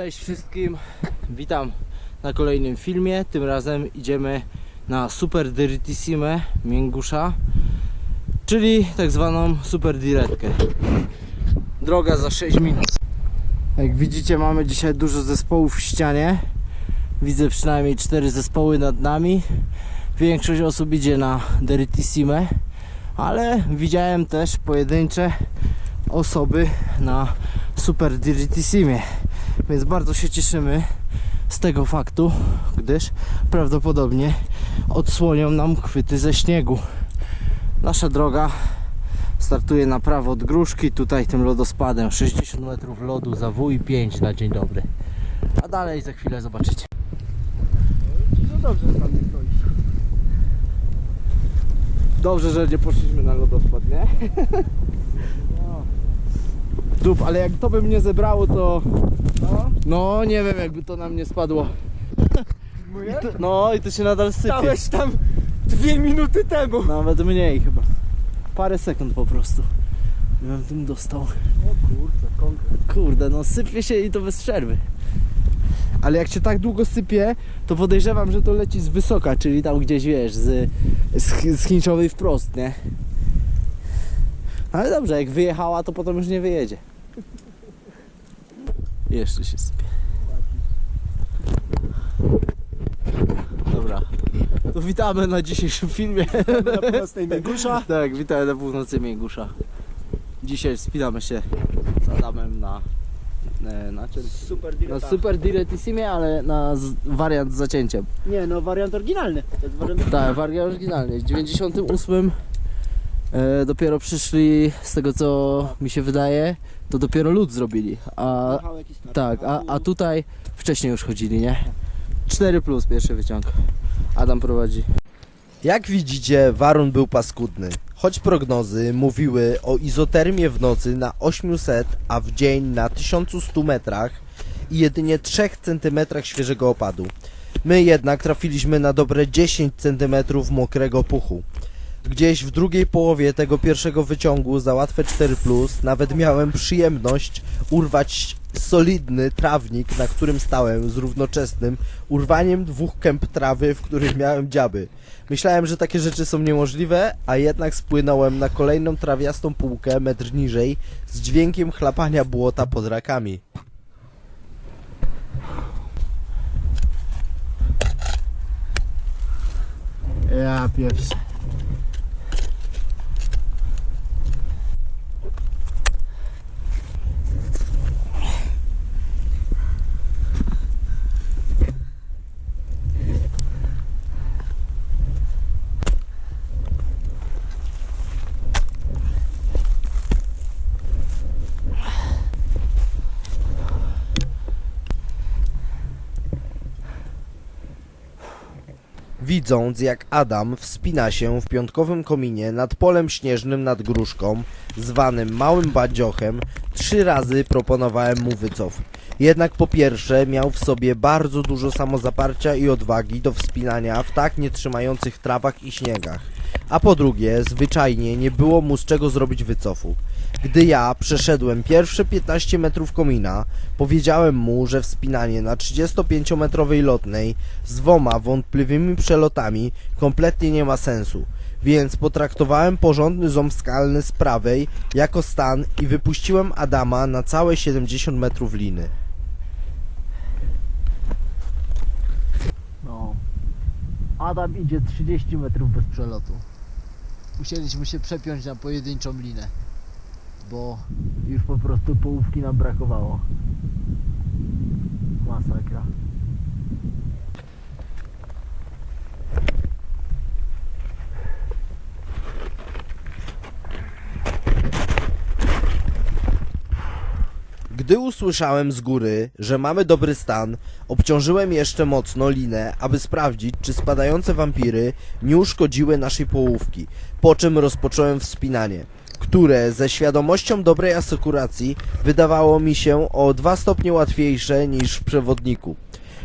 Cześć wszystkim, witam na kolejnym filmie. Tym razem idziemy na Super Dirtissime Mięgusza, czyli tak zwaną Super Diretkę. Droga za 6 minut. Jak widzicie mamy dzisiaj dużo zespołów w ścianie. Widzę przynajmniej 4 zespoły nad nami. Większość osób idzie na Dirtissime, ale widziałem też pojedyncze osoby na Super Dirtissime. Więc bardzo się cieszymy z tego faktu, gdyż prawdopodobnie odsłonią nam chwyty ze śniegu. Nasza droga startuje na prawo od Gruszki, tutaj tym lodospadem 60 metrów lodu za W i 5 na dzień dobry. A dalej za chwilę zobaczycie. No dobrze, że tam nie stoisz. Dobrze, że nie poszliśmy na lodospad, nie? No. Dup, ale jak to by mnie zebrało, to No, no nie wiem jakby to na mnie spadło. moje? To, no i to się nadal sypie. Stałeś tam dwie minuty temu. Nawet mniej chyba. Parę sekund po prostu. Bym tym dostał. O kurczę, konkret. Kurde, no sypie się i to bez przerwy. Ale jak się tak długo sypie, to podejrzewam, że to leci z wysoka, czyli tam gdzieś wiesz, z, z, z Chinczowej wprost, nie? Ale dobrze, jak wyjechała, to potem już nie wyjedzie. Jeszcze się sypie. Dobra. To witamy na dzisiejszym filmie. Na prostej Mięgusza. Tak, witamy na północy Mięgusza. Dzisiaj wspinamy się z Adamem na, e, na czym? Super Na direta. Super Diretissime, ale na z, wariant z zacięciem. Nie, no wariant oryginalny. To jest wariant Tak, wariant oryginalny. W 98 e, dopiero przyszli, z tego co mi się wydaje, to dopiero lud zrobili. A, Machałek i start. tak, a, a tutaj wcześniej już chodzili, nie? 4 plus pierwszy wyciąg. Adam prowadzi. Jak widzicie, warun był paskudny. Choć prognozy mówiły o izotermie w nocy na 800, a w dzień na 1100 metrach i jedynie 3 cm świeżego opadu. My jednak trafiliśmy na dobre 10 cm mokrego puchu. Gdzieś w drugiej połowie tego pierwszego wyciągu za łatwe 4 nawet miałem przyjemność urwać solidny trawnik, na którym stałem z równoczesnym urwaniem dwóch kęp trawy, w których miałem dziaby. Myślałem, że takie rzeczy są niemożliwe, a jednak spłynąłem na kolejną trawiastą półkę metr niżej z dźwiękiem chlapania błota pod rakami. Ja pierwszy. Widząc jak Adam wspina się w piątkowym kominie nad polem śnieżnym nad Gruszką, zwanym Małym Bandziochem, trzy razy proponowałem mu wycof. Jednak po pierwsze miał w sobie bardzo dużo samozaparcia i odwagi do wspinania w tak nietrzymających trawach i śniegach. A po drugie, zwyczajnie nie było mu z czego zrobić wycofu. Gdy ja przeszedłem pierwsze 15 metrów komina, powiedziałem mu, że wspinanie na 35-metrowej lotnej z dwoma wątpliwymi przelotami kompletnie nie ma sensu, więc potraktowałem porządny ząb skalny z prawej jako stan i wypuściłem Adama na całe 70 metrów liny. No. Adam idzie 30 metrów bez przelotu. Musieliśmy się przepiąć na pojedynczą linę, bo już po prostu połówki nam brakowało. Masakra. Gdy usłyszałem z góry, że mamy dobry stan, obciążyłem jeszcze mocno linę, aby sprawdzić, czy spadające wampiry nie uszkodziły naszej połówki, po czym rozpocząłem wspinanie, które ze świadomością dobrej asekuracji wydawało mi się o dwa stopnie łatwiejsze niż w przewodniku.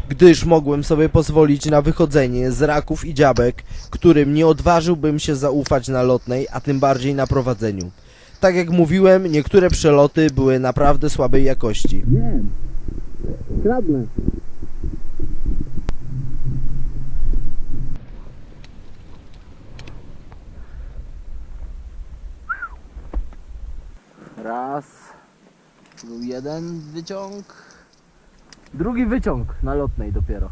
Gdyż mogłem sobie pozwolić na wychodzenie z raków i dziabek, którym nie odważyłbym się zaufać na lotnej, a tym bardziej na prowadzeniu. Tak jak mówiłem, niektóre przeloty były naprawdę słabej jakości. kradnę. Raz. Był jeden wyciąg. Drugi wyciąg na lotnej dopiero.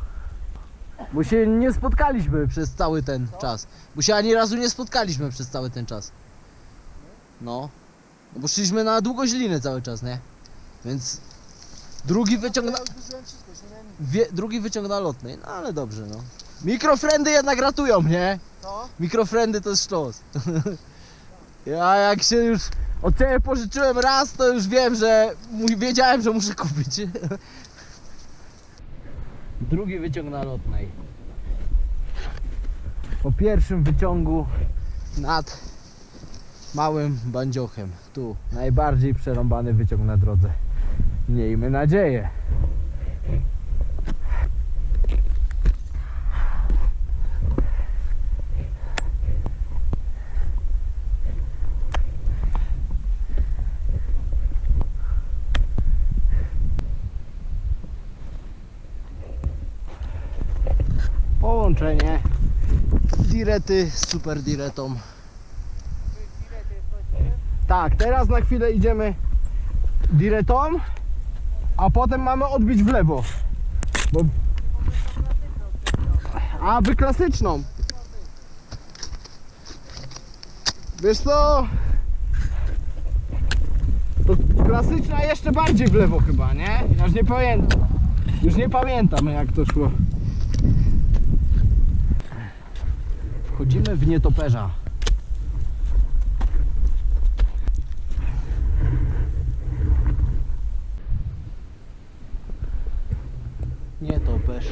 Bo się nie spotkaliśmy przez cały ten czas. Bo się ani razu nie spotkaliśmy przez cały ten czas. No. No Bo szliśmy na długoźlinę cały czas, nie? Więc drugi wyciąg na... Wie, drugi wyciąg na lotnej, no ale dobrze, no. Mikrofrendy jednak ratują, nie? Mikrofrendy to jest sztos. ja jak się już od ciebie pożyczyłem raz, to już wiem, że wiedziałem, że muszę kupić. Drugi wyciąg na lotnej. Po pierwszym wyciągu nad małym bandziochem. Tu najbardziej przerąbany wyciąg na drodze. Miejmy nadzieję. Połączenie direty z super diretą. Tak, teraz na chwilę idziemy diretą, a potem mamy odbić w lewo. Bo... A, wy klasyczną. Wiesz co? To klasyczna jeszcze bardziej w lewo chyba, nie? Ja już nie pamiętam. Już nie pamiętam jak to szło. Wchodzimy w nietoperza. Nietoperz.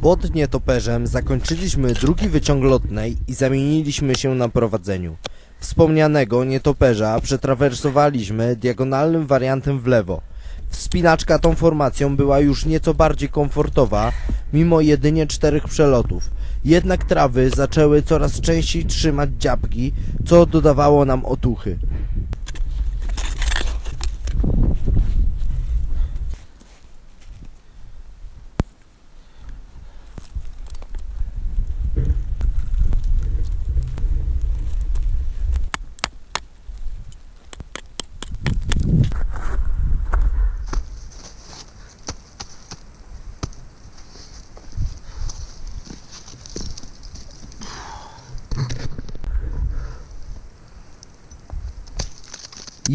Pod nietoperzem zakończyliśmy drugi wyciąg lotnej i zamieniliśmy się na prowadzeniu. Wspomnianego nietoperza przetrawersowaliśmy diagonalnym wariantem w lewo. Wspinaczka tą formacją była już nieco bardziej komfortowa, mimo jedynie czterech przelotów. Jednak trawy zaczęły coraz częściej trzymać dziabki, co dodawało nam otuchy.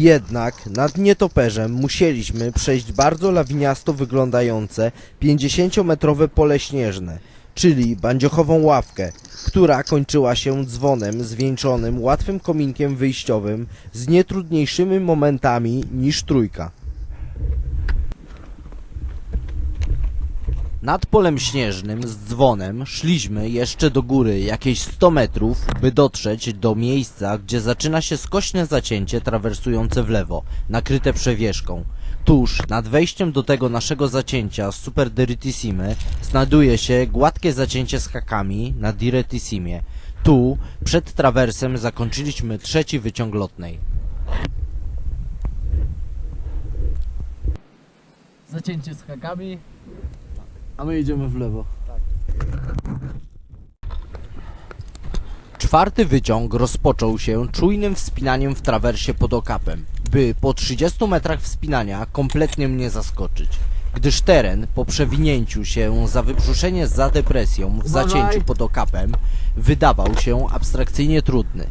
Jednak nad nietoperzem musieliśmy przejść bardzo lawiniasto wyglądające 50-metrowe pole śnieżne, czyli bandziochową ławkę, która kończyła się dzwonem zwieńczonym łatwym kominkiem wyjściowym z nietrudniejszymi momentami niż trójka. Nad polem śnieżnym z dzwonem szliśmy jeszcze do góry jakieś 100 metrów, by dotrzeć do miejsca, gdzie zaczyna się skośne zacięcie trawersujące w lewo, nakryte przewieszką. Tuż nad wejściem do tego naszego zacięcia z Super Direttissimy znajduje się gładkie zacięcie z hakami na Direttissimie. Tu, przed trawersem, zakończyliśmy trzeci wyciąg lotnej. Zacięcie z hakami. A my idziemy w lewo. Czwarty wyciąg rozpoczął się czujnym wspinaniem w trawersie pod okapem, by po 30 metrach wspinania kompletnie mnie zaskoczyć. Gdyż teren po przewinięciu się za wybrzuszenie za depresją w zacięciu pod okapem wydawał się abstrakcyjnie trudny.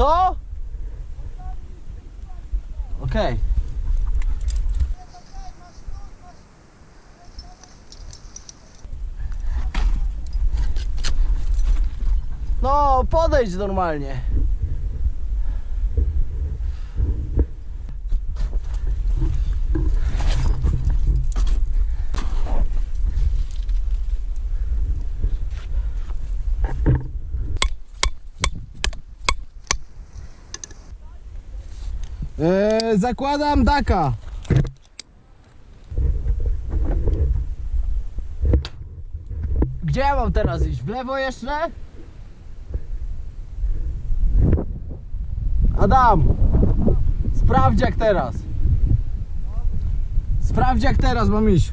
Co? Okej. Okay. No, podejdź normalnie. Zakładam daka. Gdzie ja mam teraz iść? W lewo jeszcze? Adam! Sprawdź jak teraz. Sprawdź jak teraz mam iść.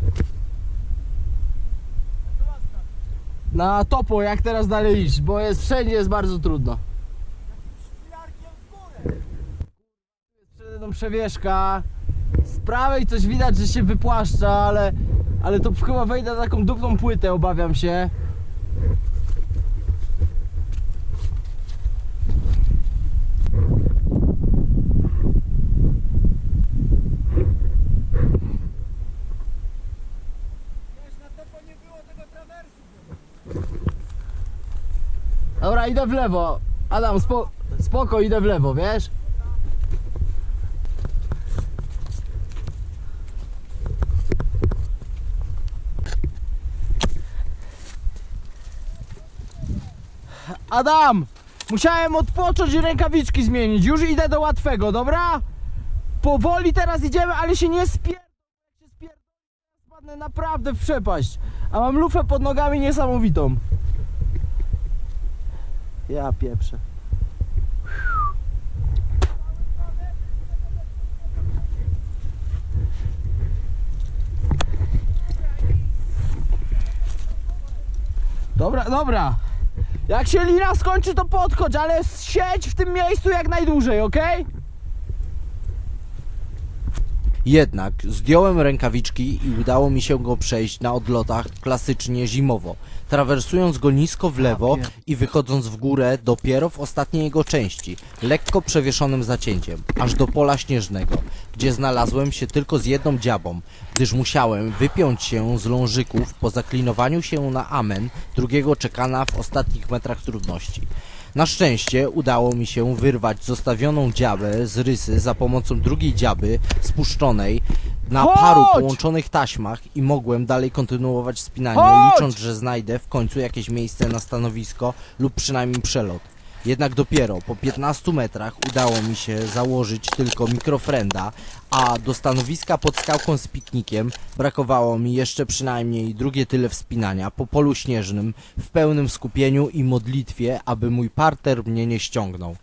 Na topo jak teraz dalej iść, bo jest wszędzie jest bardzo trudno. Przewieszka. Z prawej coś widać, że się wypłaszcza, ale, ale to chyba wejdę na taką dupną płytę, obawiam się. Dobra, idę w lewo. Adam, spo, spoko, idę w lewo, wiesz? Adam! Musiałem odpocząć i rękawiczki zmienić. Już idę do łatwego, dobra? Powoli teraz idziemy, ale się nie spier... Jak się spier... Spadnę naprawdę w przepaść. A mam lufę pod nogami niesamowitą. Ja pieprzę. Dobra, dobra. Jak się lina skończy, to podchodź, ale siedź w tym miejscu jak najdłużej, okej? Jednak zdjąłem rękawiczki i udało mi się go przejść na odlotach klasycznie zimowo, trawersując go nisko w lewo i wychodząc w górę dopiero w ostatniej jego części, lekko przewieszonym zacięciem, aż do pola śnieżnego, gdzie znalazłem się tylko z jedną dziabą, gdyż musiałem wypiąć się z lążyków po zaklinowaniu się na amen drugiego czekana w ostatnich metrach trudności. Na szczęście udało mi się wyrwać zostawioną dziabę z rysy za pomocą drugiej dziaby spuszczonej na Chodź! paru połączonych taśmach i mogłem dalej kontynuować spinanie, Chodź! licząc, że znajdę w końcu jakieś miejsce na stanowisko lub przynajmniej przelot. Jednak dopiero po 15 metrach udało mi się założyć tylko mikrofrenda, a do stanowiska pod skałką z piknikiem brakowało mi jeszcze przynajmniej drugie tyle wspinania po polu śnieżnym w pełnym skupieniu i modlitwie, aby mój parter mnie nie ściągnął.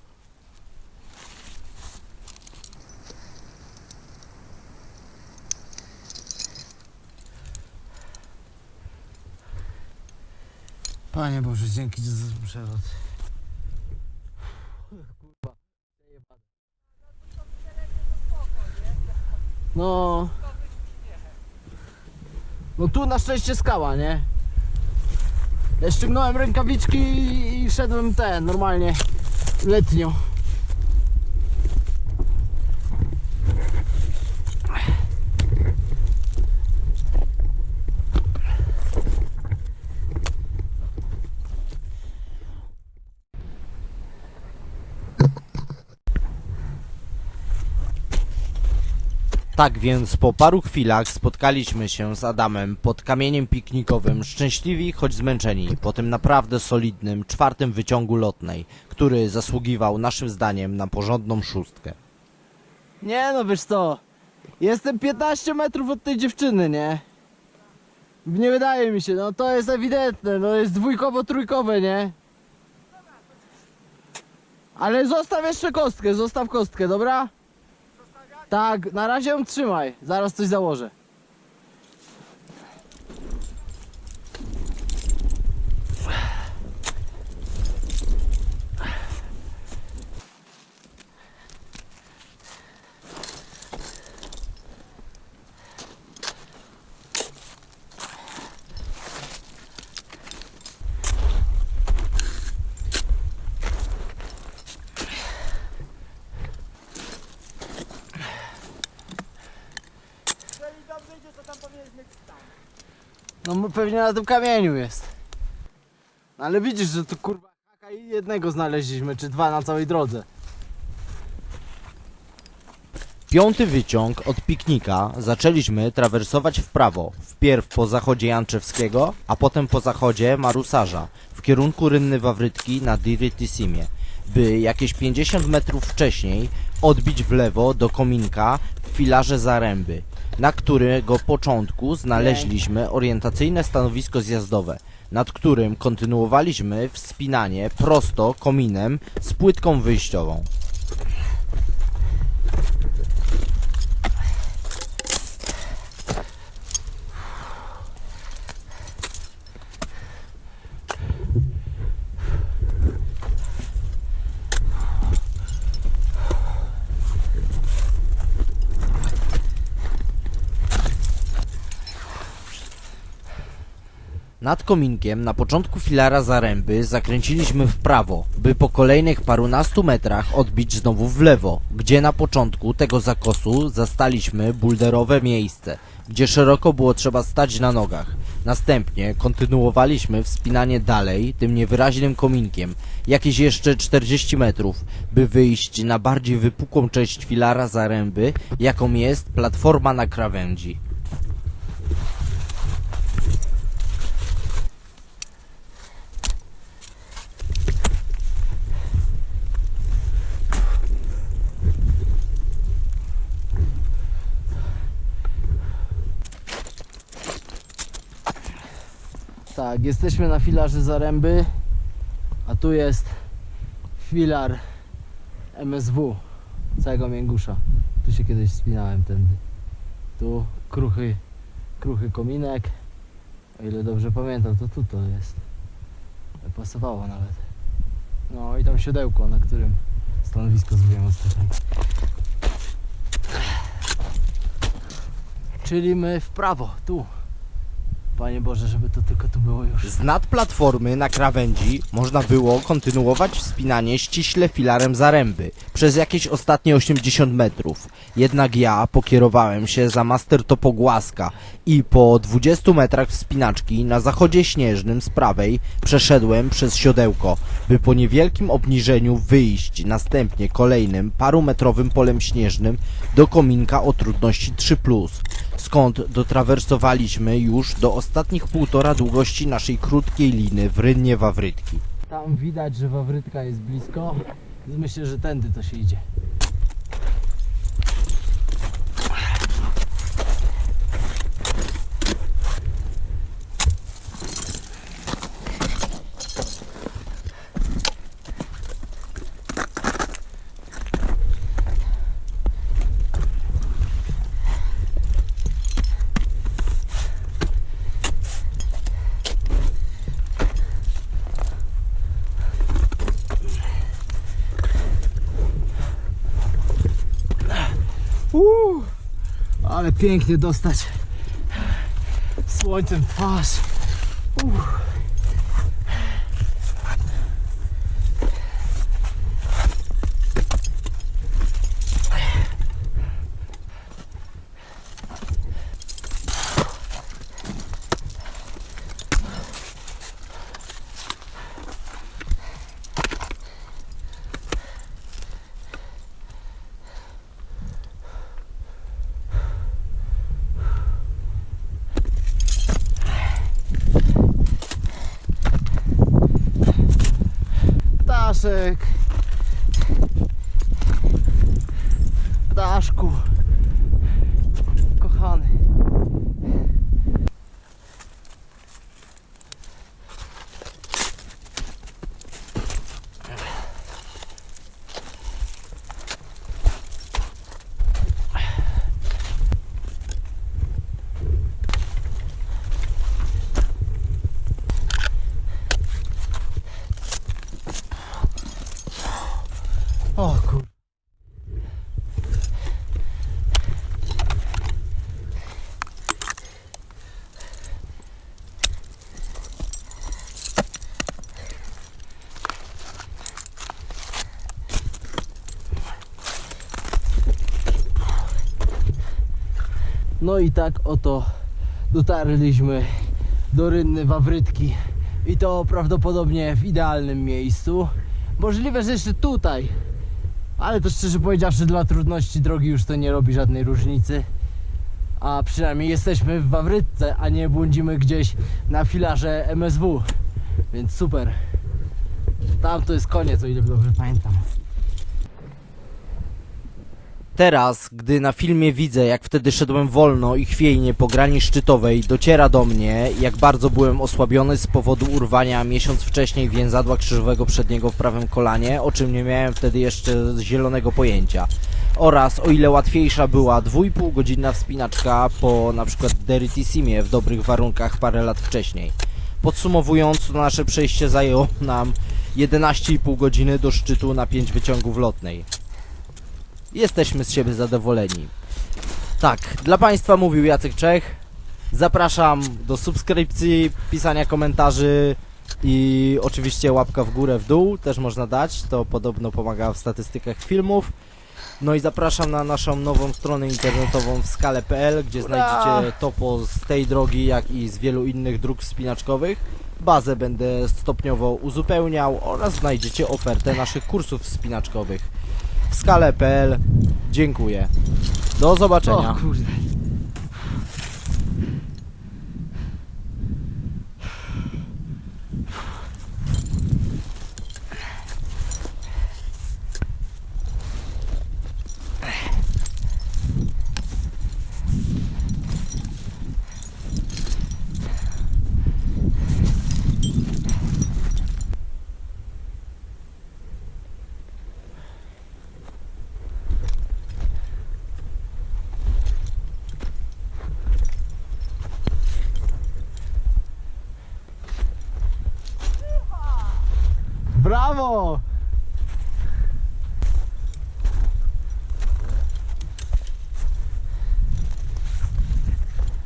Panie Boże, dzięki za ten. No. No tu na szczęście skała, nie? Ja ściągnąłem rękawiczki i szedłem ten, normalnie, letnio. Tak więc po paru chwilach spotkaliśmy się z Adamem pod kamieniem piknikowym, szczęśliwi choć zmęczeni, po tym naprawdę solidnym czwartym wyciągu lotnej, który zasługiwał naszym zdaniem na porządną szóstkę. Nie no, wiesz co, jestem 15 metrów od tej dziewczyny, nie? Nie wydaje mi się, no to jest ewidentne, no jest dwójkowo-trójkowe, nie? Ale zostaw jeszcze kostkę, zostaw kostkę, dobra? Tak, na razie ją trzymaj, zaraz coś założę. Jeżeli dobrze idzie, to tam powinieneś mieć stan. No m- pewnie na tym kamieniu jest. No ale widzisz, że tu kurwa haka i jednego znaleźliśmy, czy dwa na całej drodze. Piąty wyciąg od piknika zaczęliśmy trawersować w prawo, wpierw po zachodzie Janczewskiego, a potem po zachodzie Marusarza, w kierunku Rynny Wawrytki na Dirytisimie, by jakieś 50 metrów wcześniej odbić w lewo do kominka w filarze Zaręby, na którego początku znaleźliśmy orientacyjne stanowisko zjazdowe, nad którym kontynuowaliśmy wspinanie prosto kominem z płytką wyjściową. Nad kominkiem na początku filara Zaręby zakręciliśmy w prawo, by po kolejnych parunastu metrach odbić znowu w lewo, gdzie na początku tego zakosu zastaliśmy bulderowe miejsce, gdzie szeroko było trzeba stać na nogach. Następnie kontynuowaliśmy wspinanie dalej tym niewyraźnym kominkiem, jakieś jeszcze 40 metrów, by wyjść na bardziej wypukłą część filara Zaręby, jaką jest platforma na krawędzi. Tak, jesteśmy na filarze Zaręby, a tu jest filar MSW całego Mięgusza. Tu się kiedyś wspinałem tędy. Tu kruchy, kruchy kominek. O ile dobrze pamiętam, to tu to jest. Pasowało nawet. No i tam siodełko, na którym stanowisko zrobiłem ostatnio. Czyli my w prawo, tu. Panie Boże, żeby to tylko tu było już. Z nad platformy na krawędzi można było kontynuować wspinanie ściśle filarem Zaręby przez jakieś ostatnie 80 metrów. Jednak ja pokierowałem się za master Topogłaska i po 20 metrach wspinaczki na zachodzie śnieżnym z prawej przeszedłem przez siodełko, by po niewielkim obniżeniu wyjść następnie kolejnym parumetrowym polem śnieżnym do kominka o trudności 3+, skąd dotrawersowaliśmy już do ostatnich półtora długości naszej krótkiej liny w Rynnie Wawrytki. Tam widać, że Wawrytka jest blisko. Myślę, że tędy to się idzie. Uuu, ale pięknie dostać słońcem twarz. Uff. Ptaszek. O kur... No i tak oto dotarliśmy do Rynny Wawrytki I to prawdopodobnie w idealnym miejscu. Możliwe, że jeszcze tutaj. Ale to szczerze powiedziawszy, dla trudności drogi już to nie robi żadnej różnicy. A przynajmniej jesteśmy w Wawrytce, a nie błądzimy gdzieś na filarze MSW. Więc super. Tam to jest koniec, o ile dobrze pamiętam. Teraz, gdy na filmie widzę, jak wtedy szedłem wolno i chwiejnie po grani szczytowej, dociera do mnie, jak bardzo byłem osłabiony z powodu urwania miesiąc wcześniej więzadła krzyżowego przedniego w prawym kolanie, o czym nie miałem wtedy jeszcze zielonego pojęcia. Oraz o ile łatwiejsza była 2,5 godzinna wspinaczka po na przykład Deritissimie w dobrych warunkach parę lat wcześniej. Podsumowując, nasze przejście zajęło nam 11,5 godziny do szczytu na 5 wyciągów lotnej. Jesteśmy z siebie zadowoleni. Tak, dla Państwa mówił Jacek Czech. Zapraszam do subskrypcji, pisania komentarzy i oczywiście łapka w górę, w dół też można dać. To podobno pomaga w statystykach filmów. No i zapraszam na naszą nową stronę internetową w skale.pl, gdzie znajdziecie topo z tej drogi, jak i z wielu innych dróg wspinaczkowych. Bazę będę stopniowo uzupełniał oraz znajdziecie ofertę naszych kursów wspinaczkowych w skale.pl. Dziękuję. Do zobaczenia. O kurde. Brawo!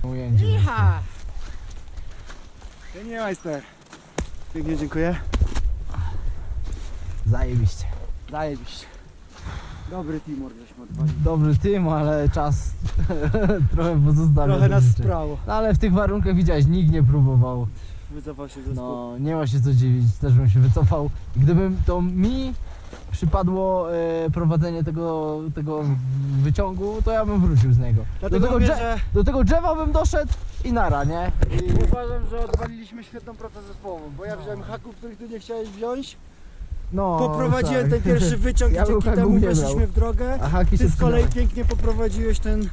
Ujęcie. Iha! Nie majster. Pięknie dziękuję. Zajebiście. Zajebiście. Dobry teamwork żeśmy odpalili. Dobry tym, ale czas trochę pozostawia. Trochę do nas życzenia. sprało. No ale w tych warunkach widziałeś, nikt nie próbował. Wycofał się ze no. No, nie ma się co dziwić, też bym się wycofał. Gdybym to mi przypadło e, prowadzenie tego, tego wyciągu, to ja bym wrócił z niego. Dlatego do, tego mówię, że do tego drzewa bym doszedł i nara, nie? I... uważam, że odwaliliśmy świetną pracę zespołową, bo ja wziąłem haków, których ty nie chciałeś wziąć. No, Poprowadziłem tak. ten pierwszy wyciąg Ja i bym dzięki haków temu nie weszliśmy w drogę. A haki Ty z kolei pięknie poprowadziłeś ten, ten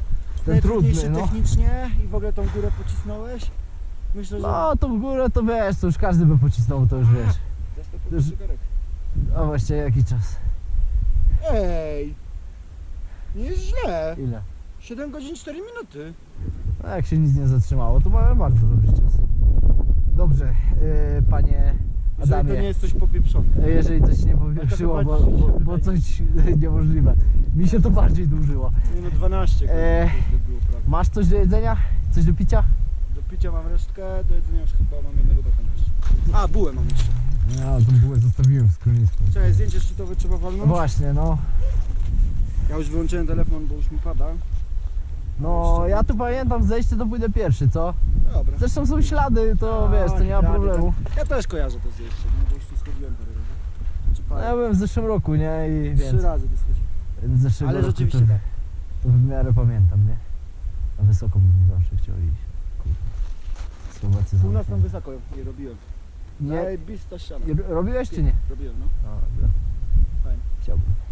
najtrudniejszy trudny, no. technicznie i w ogóle tą górę pocisnąłeś. Myślę, że... No, tą górę to wiesz, to już każdy by pocisnął, to już wiesz. Już-. A właściwie jaki czas? Ej! Nie jest źle. Ile? 7 godzin 4 minuty. No, jak się nic nie zatrzymało, to mamy bardzo dobry czas. Dobrze, yy, panie Jeżeli to Adamie. nie jest coś popieprzone. E, Jeżeli coś nie powietrzyło, bo, bo, bo coś niemożliwe. Mi się to bardziej dłużyło. Nie no 12 godzin Eee. prawie. Masz coś do jedzenia? Coś do picia? Do picia mam resztkę, do jedzenia już chyba mam jednego batona jeszcze. A, bułę mam jeszcze. Ja tą bułę zostawiłem w skronisku. Czekaj, zdjęcie szczytowe trzeba No walnąć. właśnie, no. Ja już wyłączyłem telefon, bo już mi pada. No, ja tu pamiętam zejście, to pójdę pierwszy, co? Dobra. Zresztą są ślady, to wiesz, to nie ma problemu. Ja też kojarzę to zjeście, no bo już tu schodziłem parę razy. Czy No, parę? ja byłem w zeszłym roku, nie? I Trzy więc razy schodziłem. zeszłego Ale roku rzeczywiście to, tak. to w miarę pamiętam, nie? Na wysoką bym zawsze chciał iść spróbować U nas tam wysoko nie robiłem. Nie? Najbista ściana. Robiłeś czy nie? Robiłem, no. Dobra. Fajnie. Chciałbym.